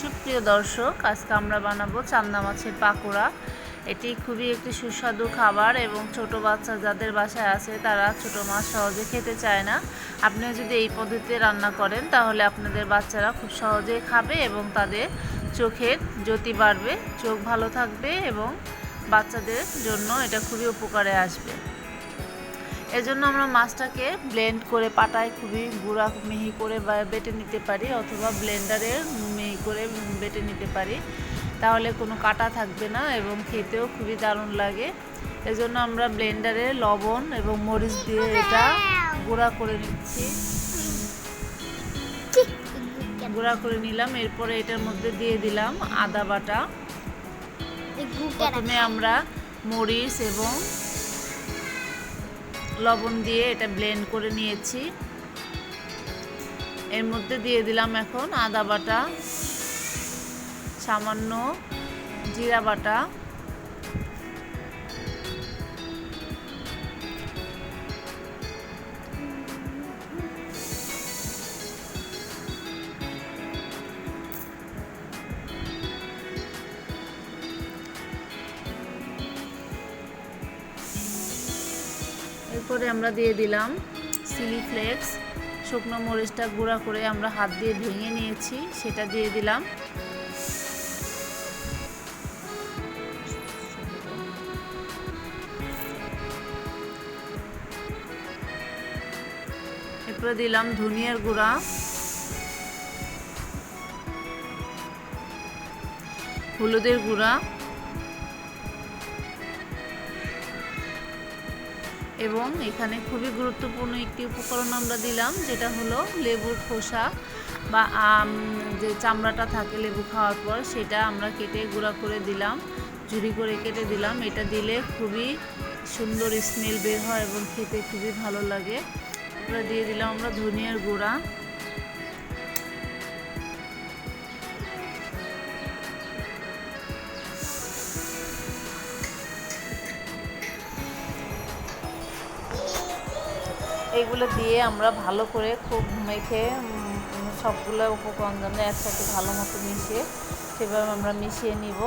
সুপ্রিয় দর্শক, আজকে আমরা বানাবো চান্দা মাছের পাকোড়া। এটি খুবই একটি সুস্বাদু খাবার এবং ছোট বাচ্চা যাদের বাসায় আছে, তারা ছোট মাছ সহজে খেতে চায় না। আপনি যদি এই পদ্ধতিতে রান্না করেন, তাহলে আপনাদের বাচ্চারা খুব সহজেই খাবে এবং তাদের চোখের জ্যোতি বাড়বে, চোখ ভালো থাকবে এবং বাচ্চাদের জন্য এটা খুবই উপকারে আসবে। এজন্য আমরা মাছটাকে ব্লেন্ড করে পাটায় খুবই গুঁড়া মিহি করে বেটে নিতে পারি অথবা ব্লেন্ডারে মিহি করে বেটে নিতে পারি। তাহলে কোনো কাটা থাকবে না এবং খেতেও খুবই দারুণ লাগে। এজন্য আমরা ব্লেন্ডারে লবণ এবং মরিচ দিয়ে এটা গুঁড়া করে নিচ্ছি। গুঁড়া করে নিলাম, এরপরে এটার মধ্যে দিয়ে দিলাম আদা বাটা। প্রথমে আমরা মরিচ এবং লবণ দিয়ে এটা ব্লেন্ড করে নিয়েছি। এর মধ্যে দিয়ে দিলাম এখন আদা বাটা। সামান্য জিরা বাটা। এরপরে আমরা দিয়ে দিলাম চিলি ফ্লেক্স। শুকনো মরিচটা গুঁড়া করে আমরা হাত দিয়ে ভেঙে নিয়েছি, সেটা দিয়ে দিলাম। এরপরে দিলাম ধনিয়ার গুঁড়া। হলুদের গুঁড়া। এবং এখানে খুবই গুরুত্বপূর্ণ একটি উপকরণ আমরা দিলাম, যেটা হলো লেবুর খোসা বা আম, যে চামড়াটা থাকে লেবু খাওয়ার পর, সেটা আমরা কেটে গুঁড়া করে দিলাম ঝুড়ি করে কেটে দিলাম। এটা দিলে খুবই সুন্দর স্মেল বের হয় এবং খেতে খুবই ভালো লাগে। এবার দিয়ে দিলাম আমরা ধনিয়ার গুঁড়া। এগুলো দিয়ে আমরা ভালো করে খুব মেখে সবগুলো উপকরণ একসাথে ভালো মতো মিশিয়ে সেভাবে আমরা মিশিয়ে নিব।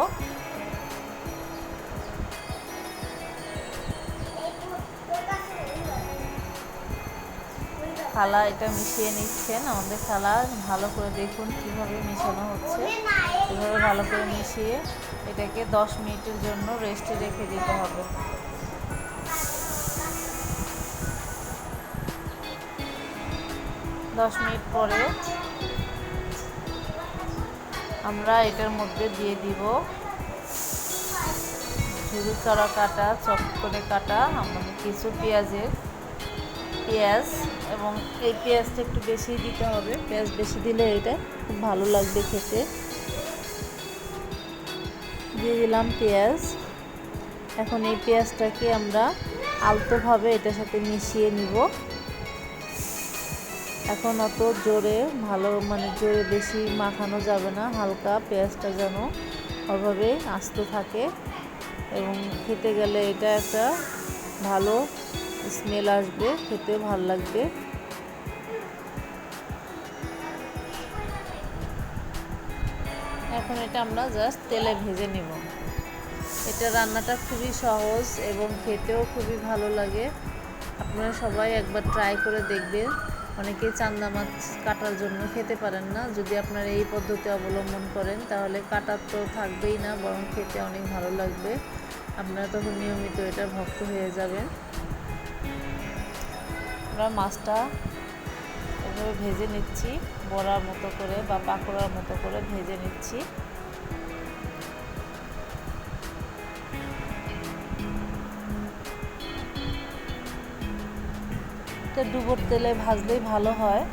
খালা এটা মিশিয়ে নিচ্ছেন। আমাদের খালা ভালো করে দেখুন কীভাবে মেশানো হচ্ছে। এভাবে ভালো করে মিশিয়ে এটাকে দশ মিনিটের জন্য রেস্টে রেখে দিতে হবে। দশ মিনিট পরে আমরা এটার মধ্যে দিয়ে দিব ঝুড়ি করা কাটা, চপ করে কাটা, আমাদের কিছু পেঁয়াজের পেঁয়াজ এবং এই পেঁয়াজটা একটু বেশি দিতে হবে। পেঁয়াজ বেশি দিলে এটা খুব ভালো লাগবে খেতে। দিয়ে দিলাম পেঁয়াজ। এখন এই পেঁয়াজটাকে আমরা আলতোভাবে এটার সাথে মিশিয়ে নিব। এখন অত জোরে ভালো মানে জোরে বেশি মাখানো যাবে না, হালকা পেঁয়াজটা যেন ওভাবে আস্ত থাকে। এবং খেতে গেলে এটা একটা ভালো স্মেল আসবে, খেতে ভালো লাগবে। এখন এটা আমরা জাস্ট তেলে ভেজে নিব। এটা রান্নাটা খুবই সহজ এবং খেতেও খুবই ভালো লাগে। আপনারা সবাই একবার ট্রাই করে দেখবেন। অনেকে চান্দা মাছ কাটার জন্য খেতে পারেন না। যদি আপনারা এই পদ্ধতি অবলম্বন করেন, তাহলে কাটার তো থাকবেই না, বরং খেতে অনেক ভালো লাগবে। আপনারা তখন নিয়মিত এটা ভক্ত হয়ে যাবেন। আমরা মাছটা ওভাবে ভেজে নিচ্ছি, বড়ার মতো করে বা পাকোড়ার মতো করে ভেজে নিচ্ছি। তো ডুবোর তেলে ভাজলেই ভালো হয়।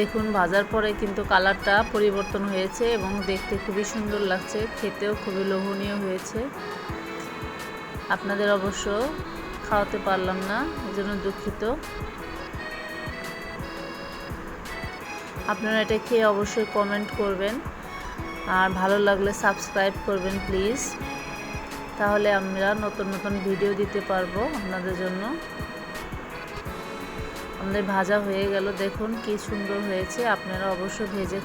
দেখুন ভাজার পরে কিন্তু কালারটা পরিবর্তন হয়েছে এবং দেখতে খুবই সুন্দর লাগছে, খেতেও খুবই লোভনীয় হয়েছে। আপনাদের অবশ্য খাওয়াতে পারলাম না, এজন্য দুঃখিত। আপনারা এটা খেয়ে অবশ্যই কমেন্ট করবেন, আর ভালো লাগলে সাবস্ক্রাইব করবেন প্লিজ তাহলে আমরা নতুন নতুন ভিডিও দিতে পারব আপনাদের জন্য। আমাদের ভাজা হয়ে গেল। দেখুন কি সুন্দর হয়েছে। আপনারা অবশ্য ভেজে